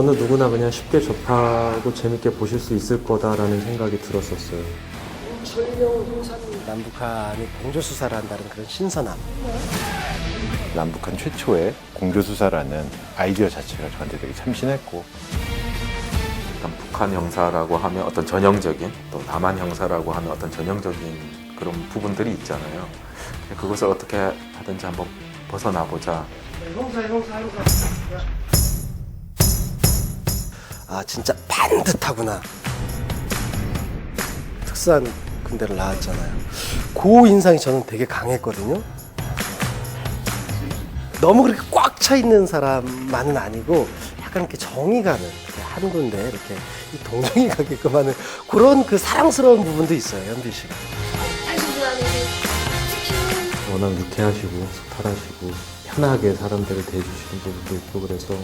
어느 누구나 그냥 쉽게 접하고 재밌게 보실 수 있을 거다라는 생각이 들었었어요. 남북한이 공조 수사를 한다는 그런 신선함. 남북한 최초의 공조 수사라는 아이디어 자체가 저한테 되게 참신했고 일단 북한 형사라고 하면 어떤 전형적인 또 남한 형사라고 하면 어떤 전형적인 그런 부분들이 있잖아요. 그것을 어떻게 하든지 한번 벗어나 보자. 아 진짜 반듯하구나. 특수한 군대를 나왔잖아요. 그 인상이 저는 되게 강했거든요. 너무 그렇게 꽉 차 있는 사람만은 아니고 약간 이렇게 정이 가는 이렇게 한 군데 이렇게 이 동정이 가게끔 하는 그런 그 사랑스러운 부분도 있어요 현빈 씨가. 워낙 유쾌하시고 소탈하시고 편하게 사람들을 대해주시는 부분도 있고 그래서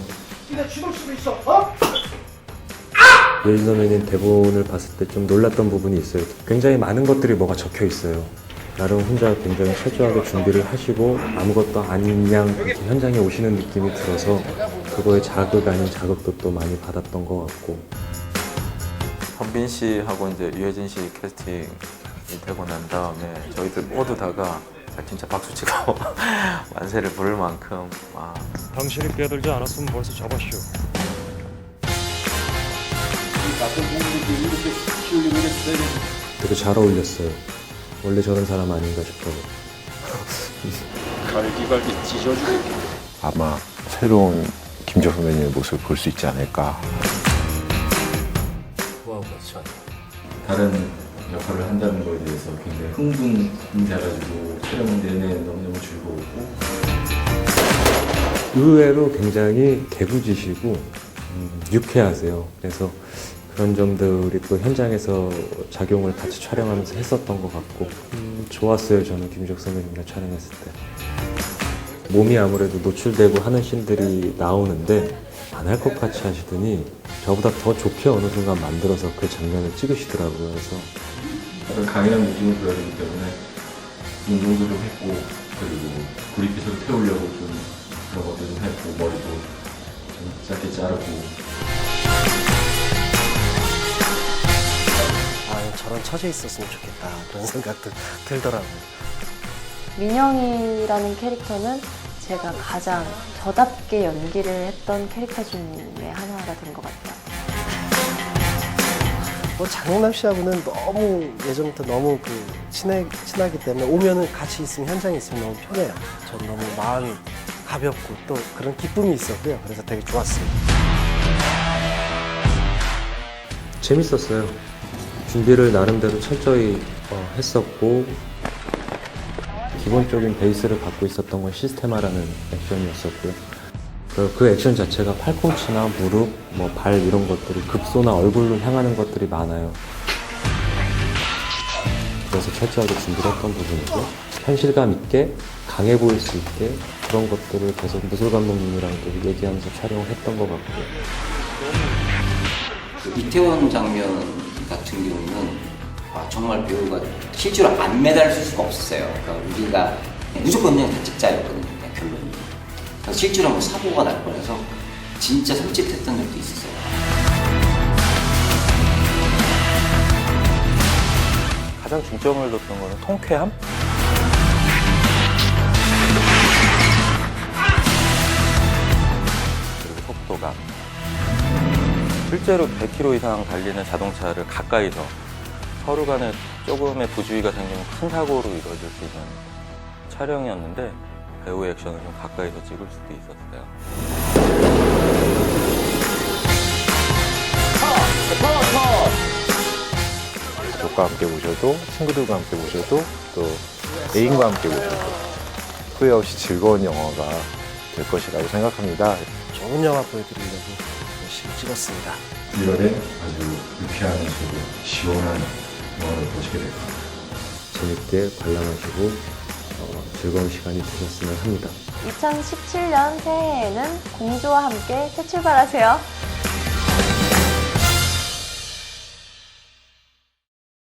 예진 선배님 대본을 봤을 때 좀 놀랐던 부분이 있어요. 굉장히 많은 것들이 뭐가 적혀 있어요. 나름 혼자 굉장히 철저하게 준비를 하시고 아무것도 아닌 양 이렇게 현장에 오시는 느낌이 들어서 그거에 자극 아닌 자극도 또 많이 받았던 것 같고 현빈 씨하고 이제 유해진 씨 캐스팅이 되고 난 다음에 저희들 모두 다가 진짜 박수 치고 만세를 부를 만큼 와, 당신이 끼어들지 않았으면 벌써 잡았 슈. 되게 잘 어울렸어요. 원래 저런 사람 아닌가 싶어요. 아마 새로운 김정 선배님의 모습을 볼 수 있지 않을까 다른 역할을 한다는 거에 대해서 굉장히 흥분돼가지고 촬영 내내 너무너무 즐거웠고 의외로 굉장히 개구지시고 음, 유쾌하세요. 그래서 그런 점들이 또 현장에서 작용을 같이 촬영하면서 했었던 것 같고 음, 좋았어요. 저는 김주혁 선배님이랑 촬영했을 때 몸이 아무래도 노출되고 하는 씬들이 나오는데 안 할 것 같이 하시더니 저보다 더 좋게 어느 순간 만들어서 그 장면을 찍으시더라고요. 그래서 약간 강인한 느낌을 보여주기 때문에 운동도 좀 했고 그리고 구리빛으로 태우려고 좀 그런 것도 좀 했고 머리도 좀 짧게 자르고 아 저런 처져 있었으면 좋겠다 그런 생각도 들더라고요. 민영이라는 캐릭터는 제가 가장 저답게 연기를 했던 캐릭터 중에 하나가 된 것 같아요. 뭐 장영남 씨하고는 너무 예전부터 너무 그 친해 친하기 때문에 오면은 같이 있으면 현장에 있으면 너무 편해요. 전 너무 마음이 가볍고 또 그런 기쁨이 있었고요. 그래서 되게 좋았어요. 재밌었어요. 준비를 나름대로 철저히 어, 했었고 기본적인 베이스를 갖고 있었던 건 시스테마라는 액션이었었고요. 그, 그 액션 자체가 팔꿈치나 무릎, 뭐 발 이런 것들이 극소나 얼굴로 향하는 것들이 많아요. 그래서 철저하게 준비를 했던 부분이고 현실감 있게 강해 보일 수 있게 그런 것들을 계속 무술 감독님이랑도 얘기하면서 촬영을 했던 것 같고요. 그 이태원 장면 같은 경우는 아, 정말 배우가 실제로 안 매달릴 수가 없었어요. 그러니까 우리가 무조건 그냥 다 찍자였거든요. 결론이. 그래서 실제로 뭐 사고가 날 뻔해서 진짜 솔깃했던 적도 있었어요. 가장 중점을 뒀던 거는 통쾌함? 그리고 속도감 실제로 100km 이상 달리는 자동차를 가까이서 서로 간에 조금의 부주의가 생기면 큰 사고로 이루어질 수 있는 촬영이었는데 배우의 액션을 좀 가까이서 찍을 수도 있었어요. 가족과 함께 보셔도 친구들과 함께 보셔도 또 애인과 함께 보셔도 후회 없이 즐거운 영화가 될 것이라고 생각합니다. 좋은 영화 보여드리려고 찍었습니다. 1월에 아주 유쾌한 소리 시원한 영화를 보시게 될 겁니다. 재밌게 관람하시고 어, 즐거운 시간이 되셨으면 합니다. 2017년 새해에는 공주와 함께 새 출발하세요.